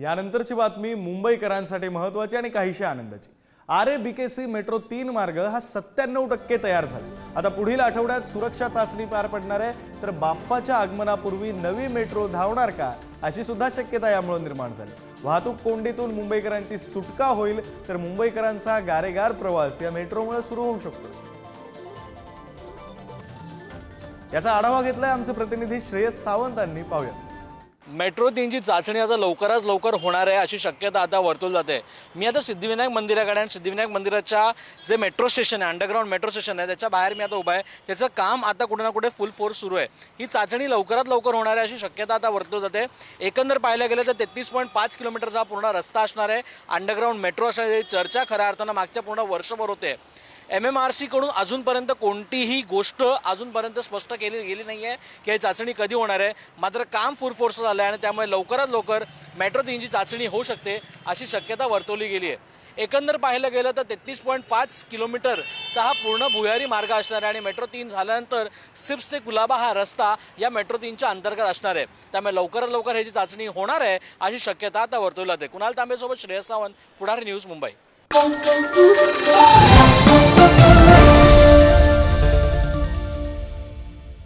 यानंतरची बातमी मुंबईकरांसाठी महत्वाची आणि काहीशी आनंदाची. Aarey B K C metro तीन मार्ग हा सत्त्याण्णव टक्के तयार झाला. आता पुढील आठवड्यात सुरक्षा चाचणी पार पडणार आहे तर बाप्पाच्या आगमनापूर्वी नवी मेट्रो धावणार का अशी सुद्धा शक्यता यामुळे निर्माण झाली. वाहतूक कोंडीतून मुंबईकरांची सुटका होईल तर मुंबईकरांचा गारेगार प्रवास या मेट्रोमुळे सुरू होऊ शकतो. याचा आढावा घेतलाय आमचे प्रतिनिधी श्रेयस सावंतांनी पाहूया मेट्रो तीनची चाचणी आता लवकरच लवकर होणार आहे अशी शक्यता आता वर्तवली जाते. मी आता सिद्धिविनायक मंदिराकडे आणि सिद्धिविनायक मंदिराच्या जे मेट्रो स्टेशन आहे अंडरग्राऊंड मेट्रो स्टेशन आहे त्याच्या बाहेर मी आता उभा आहे. त्याचं काम आता कुठे ना कुठे फुल फोर्स सुरू आहे. ही चाचणी लवकरात लवकर होणार आहे अशी शक्यता आता वर्तवली जाते. एकंदर पाहायला गेलं तर तेहतीस पॉईंट पाच किलोमीटरचा पूर्ण रस्ता असणार आहे. अंडरग्राऊंड मेट्रो असणार चर्चा खऱ्या अर्थानं मागच्या पूर्ण वर्षभर होते. एम एम आर सीकडून अजूनपर्यंत कोणतीही गोष्ट अजूनपर्यंत स्पष्ट केली गेली नाही आहे की ही चाचणी कधी होणार आहे. मात्र काम फुरफोर्स झालं आहे आणि त्यामुळे लवकरात लवकर मेट्रो तीनची चाचणी होऊ शकते अशी शक्यता वर्तवली गेली आहे एकंदर पाहायला गेलं तर तेहतीस पॉईंट पाच किलोमीटरचा हा पूर्ण भुयारी मार्ग असणार आहे आणि मेट्रो तीन झाल्यानंतर सिप्स ते कुलाबा हा रस्ता या मेट्रो तीनच्या अंतर्गत असणार आहे. त्यामुळे लवकरात लवकर ह्याची चाचणी होणार आहे अशी शक्यता आता वर्तवली जाते. कुणाल तांबेसोबत श्रेयस सावंत पुढारी न्यूज मुंबई.